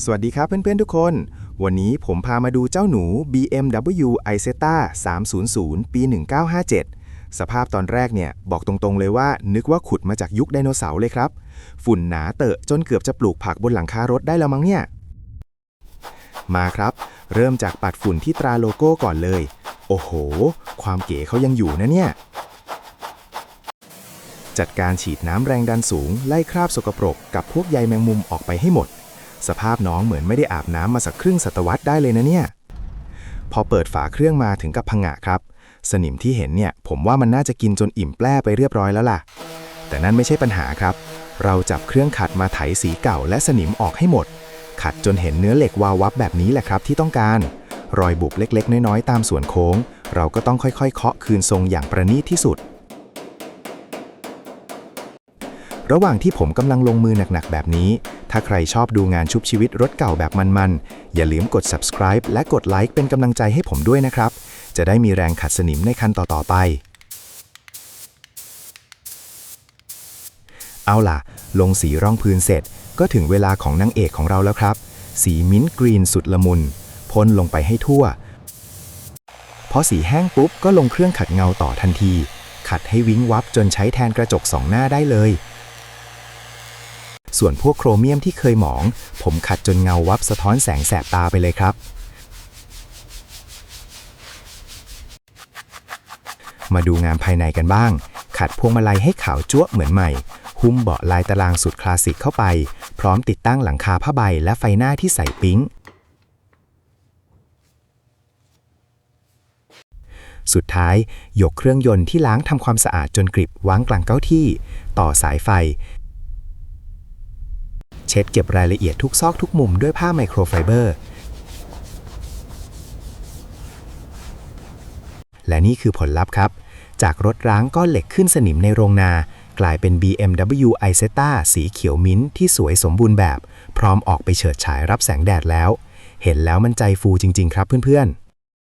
สวัสดีครับเพื่อนๆทุกคน วันนี้ผมพามาดูเจ้าหนู BMW Isetta 300 ปี 1957 สภาพตอนแรกเนี่ย บอกตรงๆเลยว่า นึกว่าขุดมาจากยุคไดโนเสาร์เลยครับ ฝุ่นหนาเตอะจนเกือบจะปลูกผักบนหลังคารถได้แล้วมั้งเนี่ย มาครับ เริ่มจากปัดฝุ่นที่ตราโลโก้ก่อนเลย โอ้โห ความเก๋เขายังอยู่นะเนี่ย จัดการฉีดน้ำแรงดันสูงไล่คราบสกปรกกับพวกใยแมงมุมออกไปให้หมด สภาพน้องเหมือนไม่ได้อาบน้ำมาสักครึ่งศตวรรษได้เลยนะเนี่ย พอเปิดฝาเครื่องมาถึงกับพังะครับ สนิมที่เห็นเนี่ย ผมว่ามันน่าจะกินจนอิ่มแปร่ไปเรียบร้อยแล้วล่ะ แต่นั่นไม่ใช่ปัญหาครับ เราจับเครื่องขัดมาไถสีเก่าและสนิมออกให้หมด ขัดจนเห็นเนื้อเหล็กวาววับแบบนี้แหละครับที่ต้องการ รอยบุบเล็กๆ น้อยๆ ตามส่วนโค้ง เราก็ต้องค่อยๆ เคาะคืนทรงอย่างประณีตที่สุด ระหว่างที่ผมกำลังลงมือหนักๆ แบบนี้ ถ้าใครชอบดูงานชุบชีวิตรถเก่าแบบมันๆ อย่าลืมกด subscribe และกดไลค์เป็นกำลังใจให้ผมด้วยนะครับ จะได้มีแรงขัดสนิมในคันต่อๆไป เอาล่ะ ลงสีร่องพื้นเสร็จ ก็ถึงเวลาของนางเอกของเราแล้วครับ สีมิ้นท์กรีนสุดละมุนพ่นลงไปให้ทั่ว พอสีแห้งปุ๊บก็ลงเครื่องขัดเงาต่อทันที ขัดให้วิ้งวับจนใช้แทนกระจกสองหน้าได้เลย ส่วนพวกโครเมียมที่เคยหมอง ผมขัดจนเงาวับสะท้อนแสงแสบตาไปเลยครับ มาดูงานภายในกันบ้าง ขัดพวงมาลัยให้ขาวจั๊วเหมือนใหม่ หุ้มเบาะลายตารางสุดคลาสสิกเข้าไป พร้อมติดตั้งหลังคาผ้าใบและไฟหน้าที่ใส่ปิ๊งสุดท้าย ยกเครื่องยนต์ที่ล้างทำความสะอาดจนกริบวางกลางเก้าที่ ต่อสายไฟ เช็ดเก็บรายละเอียดทุกซอกทุกมุมด้วยผ้าไมโครไฟเบอร์ และนี่คือผลลัพธ์ครับ จากรถร้างก้อนเหล็กขึ้นสนิมในโรงนา กลายเป็น BMW Isetta สีเขียวมิ้นท์ที่สวยสมบูรณ์แบบ พร้อมออกไปเฉิดฉายรับแสงแดดแล้ว เห็นแล้วมันใจฟูจริง ๆ ครับเพื่อนๆ